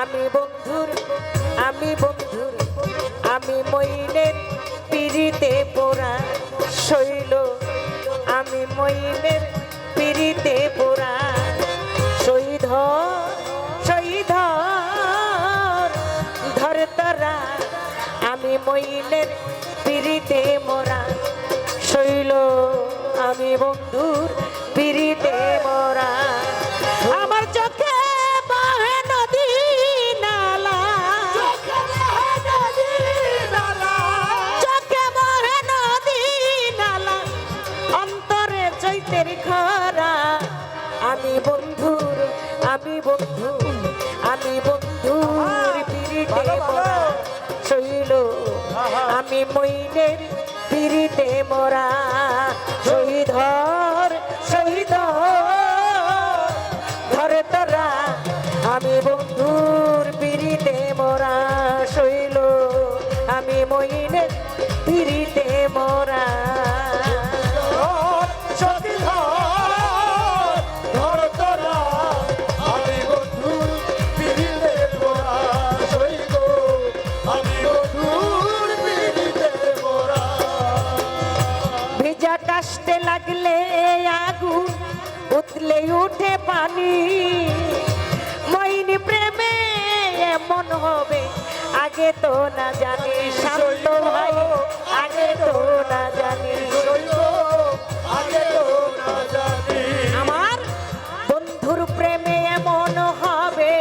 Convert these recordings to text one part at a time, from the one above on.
আমি বন্ধুর আমি বন্ধুর, আমি মইনের পিড়িতে পোড়া শৈল। আমি মইনের পিড়িতে পোড়া শহীদ শহীদ ধরতারা আমি মইনের পিড়িতে মরা শৈল। আমি বন্ধুর পিড়িতে মরা খরা। আমি বন্ধুর আমি বন্ধু আমি বন্ধুর পিড়িতে শৈল। আমি মইনের পিড়িতে মরা শহীদ শহীদ উতলে উঠে পানি। মইনি প্রেমে এমন হবে, আগে তো না জানি, শান্ত ভাই আগে তো না জানি। আমার বন্ধুর প্রেমে এমন হবে,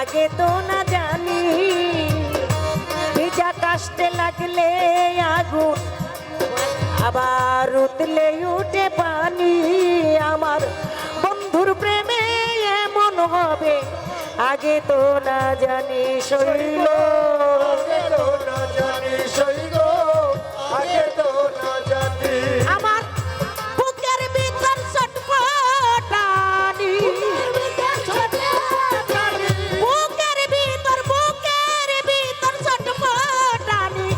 আগে তো না জানি। ভিজা কাশতে লাগলে আগুন, আবার উতলে উঠে পানি। আমার হবে? আগে তো না জানি শৈল আমার বুকের ভিতর ছটফটানি। বুকের ভিতর বুকের ভিতর ছটফটানি।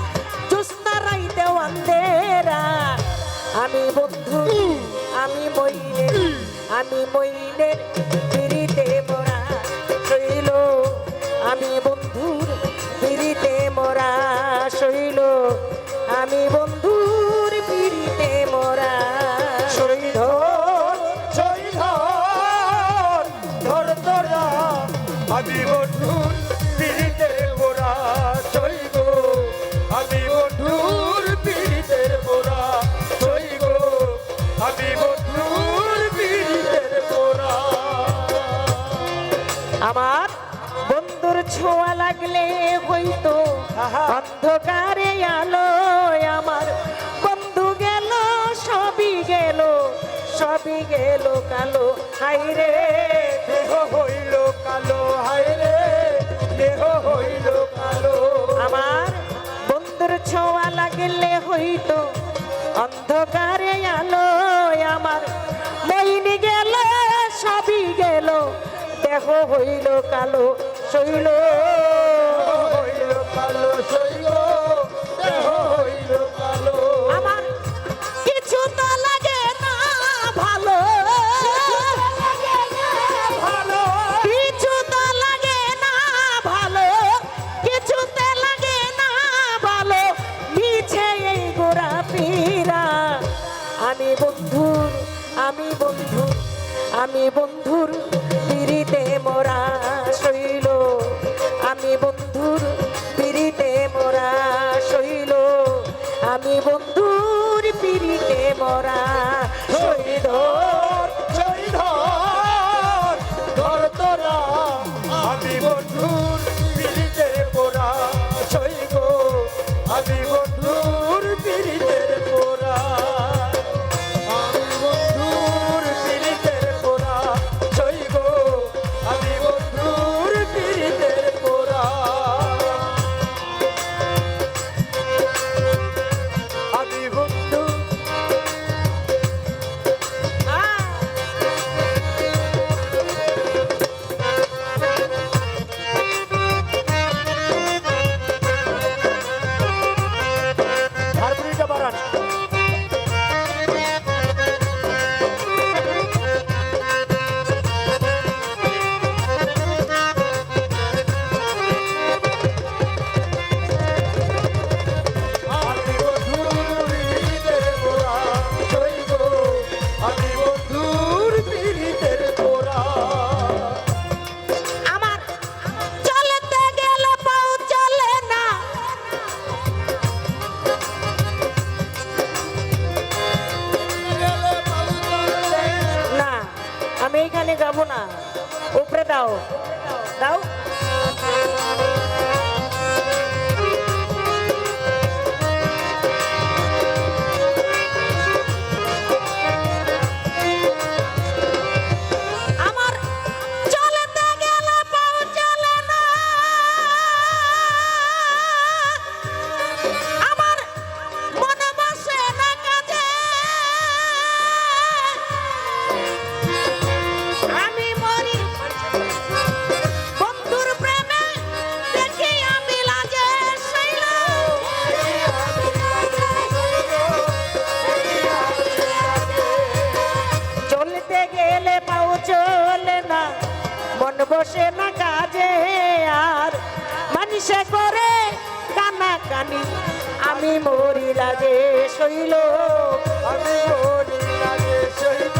জোস্না রাইতে অন্ধেরা। আমি বন্ধু আমি মইনের আমি মইনের আমি বন্ধুর পিড়িতে মোরা সইব। আমি বন্ধুর পিড়িতের মোরা সইব। আমি বন্ধুর পিড়িতের মোরা আমার বন্ধুর ছোঁয়া লাগলে হইতো। অন্ধকারে আলো আমার। বন্ধু গেল সবই গেল সবই গেল কালো। হাইরে হইল কালো হাইরে দেহ হইল কালো। আমার বন্ধুর ছোঁয়া লাগলে হইতো অন্ধকারে আলো আমার মইনি গেল সবই গেল দেহ হইল কালো শৈল। হইল কালো সইল আমি বন্ধুর পিড়িতে মোরা শৈল। আমি বন্ধুর পিড়িতে মোরা শৈল। আমি বন্ধুর পিড়িতে মোরা শৈল। আমি এখানে যাব না। উপরে দাও। দাও। বসে না কাজে, আর মানুষে করে কানা কানি আমি মরি রাজে শৈল। আমি মরি রাজে সইব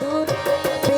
আমি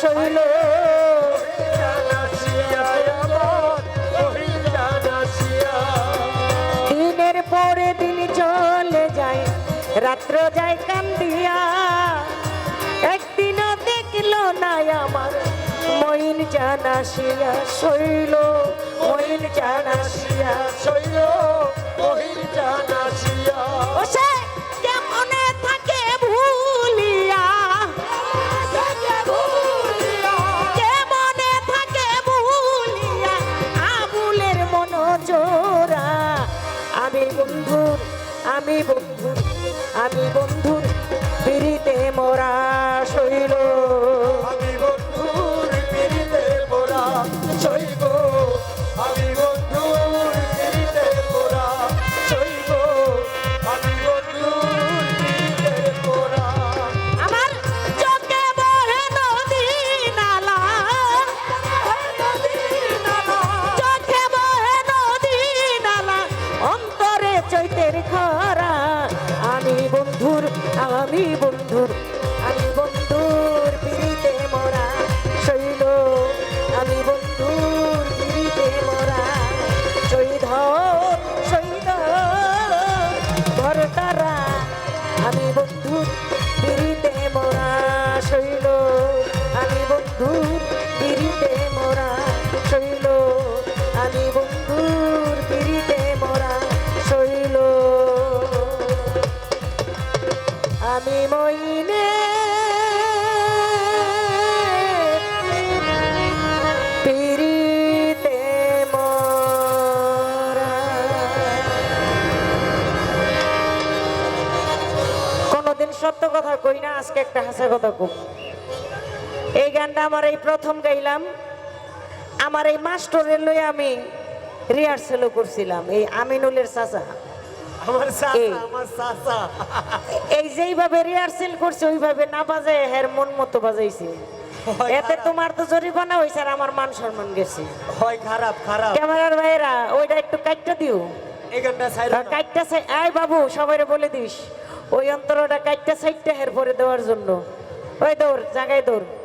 শৈল। জানাসিয়া দিনের পরে দিন চলে যায়, রাত্র যায় কান্দিয়া। একদিনও দেখল না আমার মইন জানাসিয়া শৈল, মইন জানাসিয়া সইল ওহির জানাসিয়া আমি বন্ধুর আমি বন্ধুর। কথা কই না আজকে একটা হাসা কথা কই। এই গানটা আমার এই প্রথম গাইলাম। আমার এই মাস্টরের লই আমি রিহার্সেলও করছিলাম এই আমিনুলের চাচা। আমার এই। যেইভাবে রিহার্সেল করছে ওইভাবে না বাজে হের মন মতো বাজাইছে। এতে তোমার তো জরিমানা হয়েছে আর আমার মান সম্মান গেছে। হয় খারাপ খারাপ। ক্যামেরার ভাইয়েরা ওইটা একটু কাটটা দিও। এই গানটা কাটটা আয় বাবু সবাইরে বলে দিস। ওই অন্তরটা কাটতে সাইডটা হের পরে দেওয়ার জন্য। ওই দৌড় জায়গায় দৌড়।